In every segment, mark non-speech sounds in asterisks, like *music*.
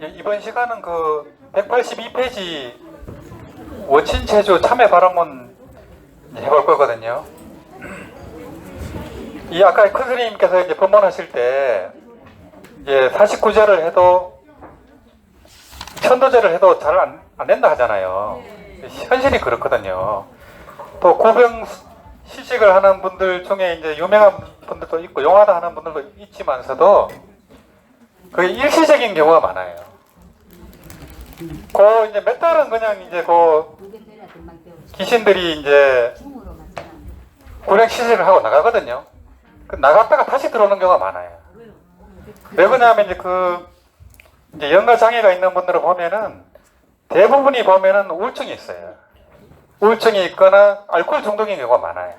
예, 이번 시간은 그 182페이지 원친 체조 참여 발언문 해볼 거거든요. 이 아까 큰 스님께서 이제 법문하실 때 이제 49제를 해도 천도제를 해도 잘 안 안 된다 하잖아요. 현실이 그렇거든요. 또 고병 시식을 하는 분들 중에 이제 유명한 분들도 있고 용하다 하는 분들도 있지만서도 그게 일시적인 경우가 많아요. 그 이제 몇 달은 그냥 이제 그 귀신들이 이제 고령 시식을 하고 나가거든요. 그 나갔다가 다시 들어오는 경우가 많아요. 왜 그러냐면 이제 그 이제 연가 장애가 있는 분들을 보면은 대부분이 보면은 우울증이 있어요. 우울증이 있거나 알코올 중독인 경우가 많아요.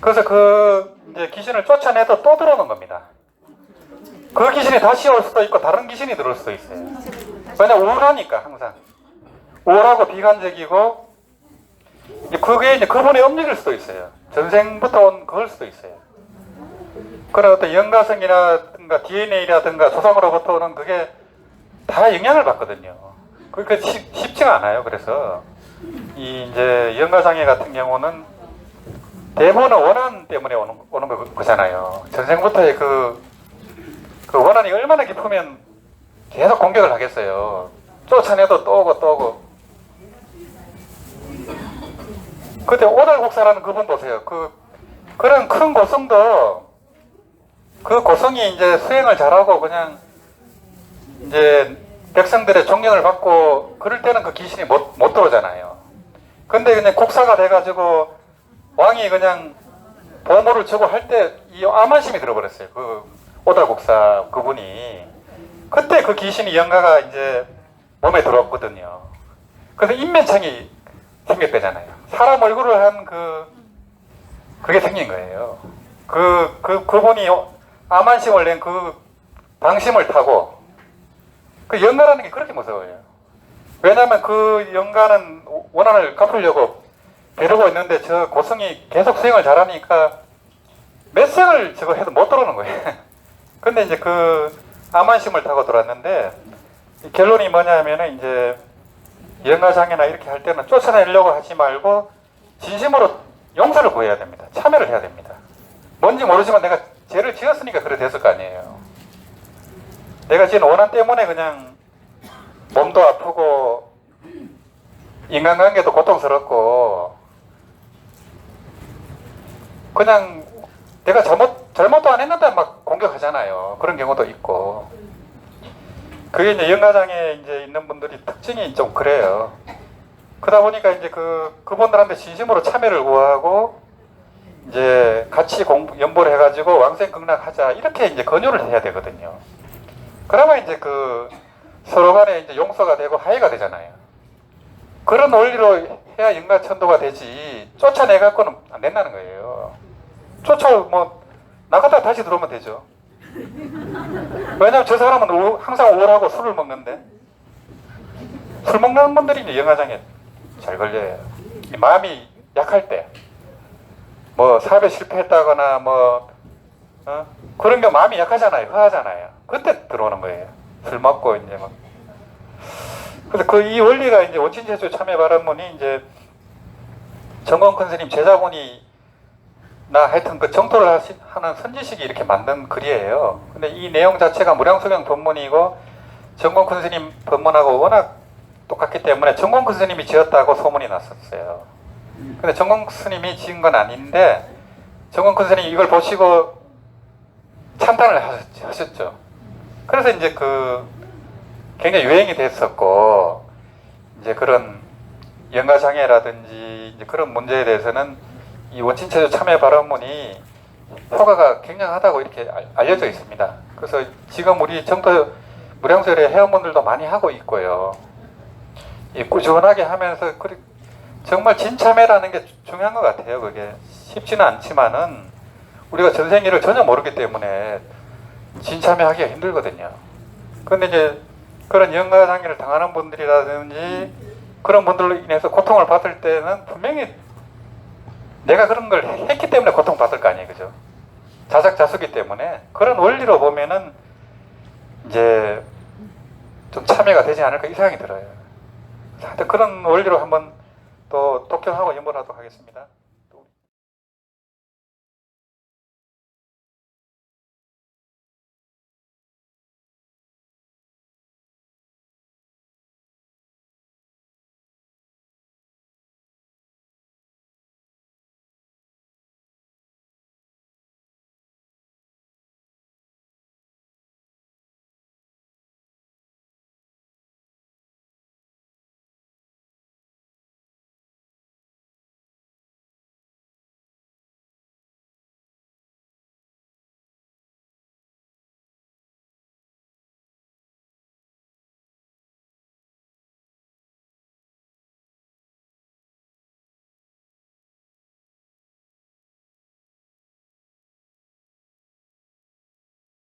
그래서 그 이제 귀신을 쫓아내도 또 들어오는 겁니다. 그 귀신이 다시 올 수도 있고 다른 귀신이 들어올 수도 있어요. 왜냐 우울하니까 항상 우울하고 비관적이고 그게 이제 그분의 업력일 수도 있어요. 전생부터 온 그걸 수도 있어요. 그런 어떤 연가성이라든가 DNA라든가 조상으로부터 오는 그게 다 영향을 받거든요. 그러니까 쉽- 쉽지가 않아요. 그래서 이 이제 연가장애 같은 경우는 대부분은 원한 때문에 오는, 오는 거, 거잖아요. 전생부터의 그, 그 원한이 얼마나 깊으면 계속 공격을 하겠어요. 쫓아내도 또 오고 또 오고. 그때 오달국사라는 그분 보세요. 그, 그런 큰 고성도 그 고성이 이제 수행을 잘하고 그냥 이제 백성들의 존경을 받고 그럴 때는 그 귀신이 못, 못 들어오잖아요. 근데 그냥 국사가 돼가지고 왕이 그냥 보물을 주고 할 때 이 암환심이 들어버렸어요. 그 오달국사 그분이 그때 그 귀신이 영가가 이제 몸에 들어왔거든요. 그래서 인면창이 생겼대잖아요. 사람 얼굴을 한 그 그게 생긴 거예요. 그, 그, 그분이 암환심을 낸그 방심을 타고 그 영가라는 게 그렇게 무서워요. 왜냐하면 그 영가는 원한을 갚으려고 벼르고 있는데 저 고성이 계속 수행을 잘하니까 몇 생을 저거 해도 못 들어오는 거예요. *laughs* 근데 이제 그 암환심을 타고 이 결론이 뭐냐면은 이제 영가장애나 이렇게 할 때는 쫓아내려고 하지 말고 진심으로 용서를 구해야 됩니다. 참여를 해야 됩니다. 뭔지 모르지만 내가 죄를 지었으니까 그래 됐을 거 아니에요. 내가 지은 원한 때문에 그냥 몸도 아프고 인간관계도 고통스럽고 그냥 내가 잘못 잘못도 안 했는데 막 공격하잖아요. 그런 경우도 있고 그게 이제 영가장애 이제 있는 분들이 특징이 좀 그래요. 그러다 보니까 이제 그 그분들한테 진심으로 참여를 구하고 이제 같이 공 연보를 해가지고 왕생극락하자 이렇게 이제 권유를 해야 되거든요. 그러면 이제 그 서로 간에 이제 용서가 되고 화해가 되잖아요. 그런 원리로 해야 인간천도가 되지 쫓아내 갖고는 안 된다는 거예요. 쫓아 뭐 나갔다 다시 들어오면 되죠. 왜냐면 저 사람은 우- 항상 우울하고 술을 먹는데 술 먹는 분들이 이제 영화장애 잘 걸려요. 이 마음이 약할 때, 뭐 사업에 실패했다거나 뭐 어? 그런 게 마음이 약하잖아요, 허하잖아요. 그때 들어오는 거예요. 술 먹고 이제 막. 그래서 그 이 원리가 이제 원친제조 참여 발언문이 이제 정권 큰 스님 제자분이 나 하여튼 그 정토를 하는 선지식이 이렇게 만든 글이에요. 근데 이 내용 자체가 무량소경 법문이고 정권 큰 스님 법문하고 워낙 똑같기 때문에 정권 큰 스님이 지었다고 소문이 났었어요. 근데 정권 스님이 지은 건 아닌데 정권 큰 스님이 이걸 보시고 하셨- 하셨죠. 그래서 이제 그 굉장히 유행이 됐었고 이제 그런 연가 장애라든지 이제 그런 문제에 대해서는 이 원친체조 참여 발언문이 효과가 굉장하다고 이렇게 알- 알려져 있습니다. 그래서 지금 우리 정도 무량설의 회원분들도 많이 하고 있고요. 이 꾸준하게 하면서 정말 진참회라는 게 주- 중요한 것 같아요. 그게 쉽지는 않지만은 우리가 전생일을 전혀 모르기 때문에 진참회 하기가 힘들거든요. 그런데 이제 그런 연가 장애를 당하는 분들이라든지 그런 분들로 인해서 고통을 받을 때는 분명히 내가 그런 걸 했기 때문에 고통받을 거 아니에요. 그죠? 자작자수기 때문에 그런 원리로 보면은 이제 참여가 되지 않을까 이 생각이 들어요. 하여튼 그런 원리로 한번 또 독점하고 연구하도록 하겠습니다.